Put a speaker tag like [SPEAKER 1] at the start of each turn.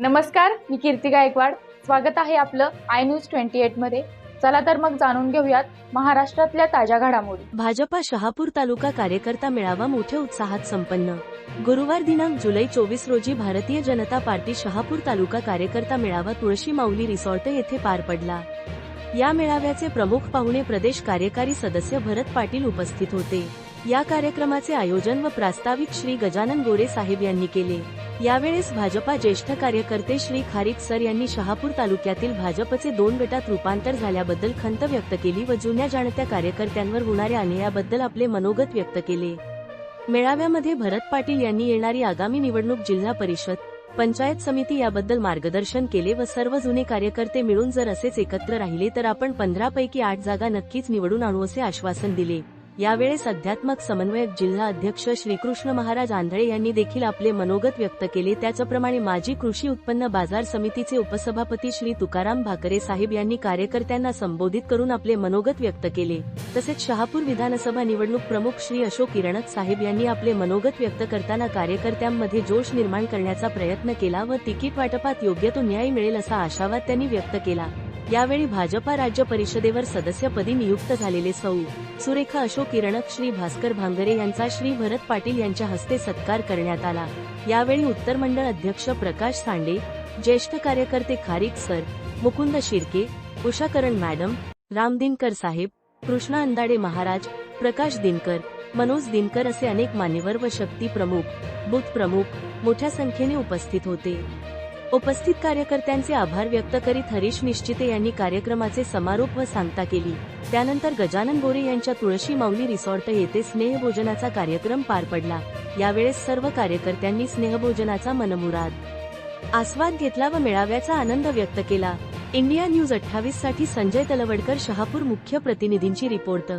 [SPEAKER 1] नमस्कार मी कीर्ती गायकवाड. स्वागत आहे आपलं आय न्यूज ट्वेंटी एटमध्ये. चला तर मग जाणून घेऊयात महाराष्ट्रातल्या ताज्या घडामोडी.
[SPEAKER 2] भाजपा शहापूर तालुका कार्यकर्ता मेळावा मोठ्या उत्साहात संपन्न. गुरुवार दिनांक जुलै चोवीस रोजी भारतीय जनता पार्टी शहापूर तालुका कार्यकर्ता मेळावा तुळशी माऊली रिसॉर्ट येथे पार पडला. या मेळाव्याचे प्रमुख पाहुणे प्रदेश कार्यकारी सदस्य भरत पाटील उपस्थित होते. या कार्यक्रमाचे आयोजन व प्रास्ताविक श्री गजानन गोरे साहेब यांनी केले. यावेळेस भाजपा ज्येष्ठ कार्यकर्ते श्री खारीक सर यांनी शहापूर तालुक्यातील भाजपचे दोन गटात रूपांतर झाल्याबद्दल खंत व्यक्त केली व जुन्या जाणत्या कार्यकर्त्यांवर होणाऱ्या अन्यायाबद्दल आपले मनोगत व्यक्त केले. मेळाव्यामध्ये भरत पाटील यांनी येणारी आगामी निवडणूक जिल्हा परिषद पंचायत समिती याबद्दल मार्गदर्शन केले व सर्व जुने कार्यकर्ते मिळून जर असेच एकत्र राहिले तर आपण पंधरा पैकी आठ जागा नक्कीच निवडून आणू असे आश्वासन दिले. यावेळेस अध्यात्मक समन्वयक जिल्हा अध्यक्ष श्रीकृष्ण महाराज आंधळे यांनी देखील आपले मनोगत व्यक्त केले. त्याचप्रमाणे माजी कृषी उत्पन्न बाजार समितीचे उपसभापती श्री तुकाराम भाकरे साहेब यांनी कार्यकर्त्यांना संबोधित करून आपले मनोगत व्यक्त केले. तसेच शहापूर विधानसभा निवडणूक प्रमुख श्री अशोक किरणक साहेब यांनी आपले मनोगत व्यक्त करताना कार्यकर्त्यांमध्ये जोश निर्माण करण्याचा प्रयत्न केला व तिकीट वाटपात योग्य तो न्याय मिळेल असा आशावाद त्यांनी व्यक्त केला. यावेळी भाजपा राज्य परिषदेवर सदस्यपदी नियुक्त झालेले सौ. सुरेखा अशोक किरणक श्री भास्कर भांगरे यांचा श्री भरत पाटील यांच्या हस्ते सत्कार करण्यात आला. यावेळी उत्तर मंडळ अध्यक्ष प्रकाश सांडे ज्येष्ठ कार्यकर्ते खारीक सर मुकुंद शिर्के उषा करण मॅडम राम दिनकर साहेब कृष्णा अंदाडे महाराज प्रकाश दिनकर मनोज दिनकर असे अनेक मान्यवर व शक्ती प्रमुख बूथ प्रमुख मोठ्या संख्येने उपस्थित होते. उपस्थित कार्यकर्त्यांचे आभार व्यक्त करीत हरीश निश्चिते यांनी कार्यक्रमाचे समारोप व सांगता केली. त्यानंतर गजानन गोरे यांच्या तुळशी माऊली रिसॉर्ट येथे स्नेहभोजनाचा कार्यक्रम पार पडला. यावेळेस सर्व कार्यकर्त्यांनी स्नेहभोजनाचा मनमुराद आस्वाद घेतला व मेळाव्याचा आनंद व्यक्त केला. इंडिया न्यूज अठ्ठावीससाठी संजय तलवडकर शहापूर मुख्य प्रतिनिधींची रिपोर्ट